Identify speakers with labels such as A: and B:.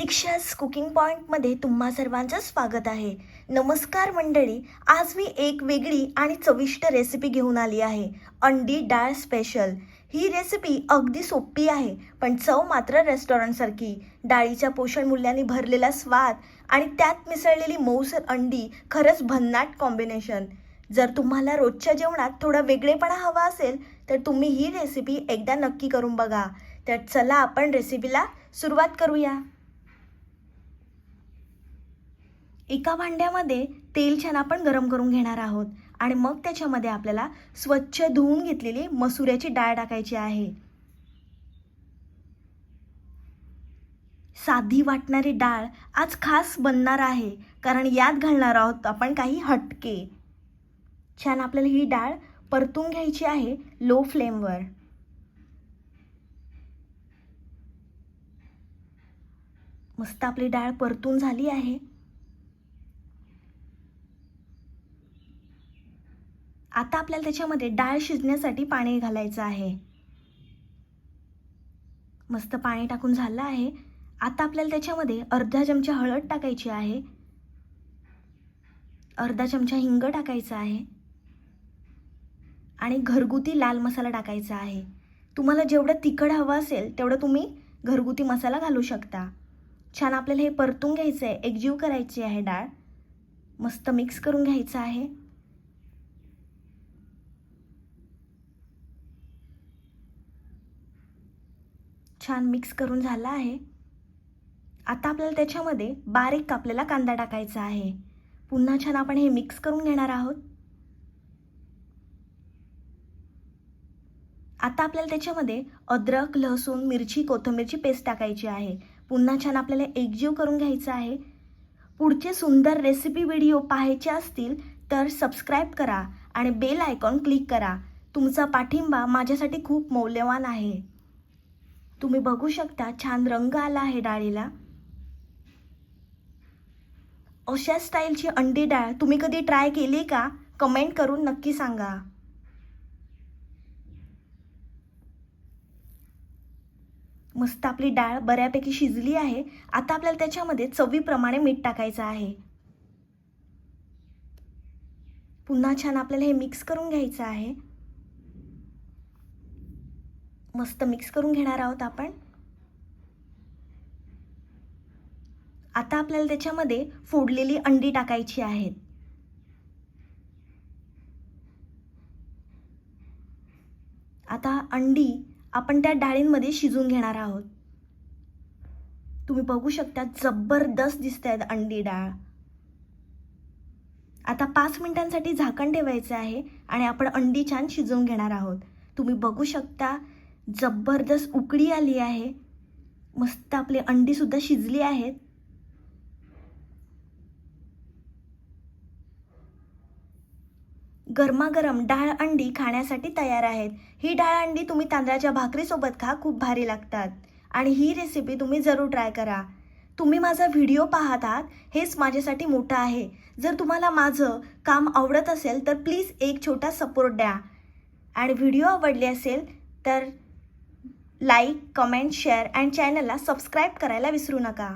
A: दीक्षाच cooking पॉईंटमध्ये तुम्हा सर्वांचं स्वागत आहे. नमस्कार मंडळी आज मी एक वेगळी आणि चविष्ट रेसिपी घेऊन आली आहे अंडी डाळ स्पेशल. ही रेसिपी अगदी सोपी आहे पण चव मात्र रेस्टॉरंटसारखी. डाळीच्या पोषण मूल्याने भरलेला स्वाद आणि त्यात मिसळलेली मऊसर अंडी खरंच भन्नाट कॉम्बिनेशन जर तुम्हाला रोजच्या जेवणात थोडा वेगळेपणा हवा असेल तर तुम्ही ही रेसिपी एकदा नक्की करून बघा. तर चला आपण रेसिपीला सुरुवात करूया. एका भांड्यामध्ये तेल छान आपण गरम करून घेणार आहोत. आणि मग त्याच्यामध्ये आपल्याला स्वच्छ धुवून घेतलेली मसुऱ्याची डाळ टाकायची आहे. साधी वाटणारी डाळ आज खास बनणार आहे कारण यात घालणार आहोत आपण काही हटके. छान आपल्याला ही डाळ परतून घ्यायची आहे लो फ्लेमवर मस्त आपली डाळ परतून झाली आहे. आता आपल्याला त्याच्यामध्ये डाळ शिजण्यासाठी पाणी घालायचं आहे. मस्त पाणी टाकून झालं आहे. आता आपल्याला त्याच्यामध्ये अर्धा चमचा हळद टाकायची आहे. अर्धा चमचा हिंग टाकायचा आहे. आणि घरगुती लाल मसाला टाकायचा आहे. तुम्हाला जेवढं तिखट हवं असेल तेवढं तुम्ही घरगुती मसाला घालू शकता. छान आपल्याला हे परतून घ्यायचं आहे एकजीव करायची आहे डाळ. मस्त मिक्स करून घ्यायचं आहे. छान मिक्स करून झाला आहे. आता आपल्याला त्याच्यामध्ये बारीक कापलेला कांदा टाकायचा आहे. पुन्हा छान आपण हे मिक्स करून घेणार आहोत. आता आपल्याला त्याच्यामध्ये अद्रक लसूण मिरची कोथिंबीरची पेस्ट टाकायची आहे. पुन्हा छान आपल्याला एकजीव करून घ्यायचं आहे. पुढचे सुंदर रेसिपी व्हिडिओ पाहायचे असतील तर सबस्क्राईब करा आणि बेल आयकॉन क्लिक करा. तुमचा पाठिंबा माझ्यासाठी खूप मौल्यवान आहे. तुम्ही बघू शकता छान रंग आला आहे डाळीला. अशा स्टाईलची अंडी डाळ तुम्ही कधी ट्राय केली का? कमेंट करून नक्की सांगा. मस्त आपली डाळ बऱ्यापैकी शिजली आहे. आता आपल्याला त्याच्यामध्ये चवीप्रमाणे मीठ टाकायचं आहे. पुन्हा छान आपल्याला हे मिक्स करून घ्यायचं आहे. मस्त मिक्स करून घेणार आहोत आपण. आता आपल्याला त्याच्यामध्ये फोडलेली अंडी टाकायची आहेत. आता अंडी आपण त्या डाळींमध्ये शिजून घेणार आहोत. तुम्ही बघू शकता जबरदस्त दिसत आहेत अंडी डाळ. आता पाच मिनिटांसाठी झाकण ठेवायचं आहे आणि आपण अंडी छान शिजवून घेणार आहोत. तुम्ही बघू शकता जबरदस्त उकडी आली आहे. मस्त आपली अंडीसुद्धा शिजली आहेत. गरमागरम डाळ अंडी खाण्यासाठी तयार आहेत. ही डाळ अंडी तुम्ही तांदळाच्या भाकरीसोबत खा खूप भारी लागतात. आणि ही रेसिपी तुम्ही जरूर ट्राय करा. तुम्ही माझा व्हिडिओ पाहत आहात हेच माझ्यासाठी मोठं आहे. जर तुम्हाला माझं काम आवडत असेल तर प्लीज एक छोटा सपोर्ट द्या. आणि व्हिडिओ आवडले असेल तर लाईक कमेंट शेअर अँड चॅनलला सबस्क्राईब करायला विसरू नका.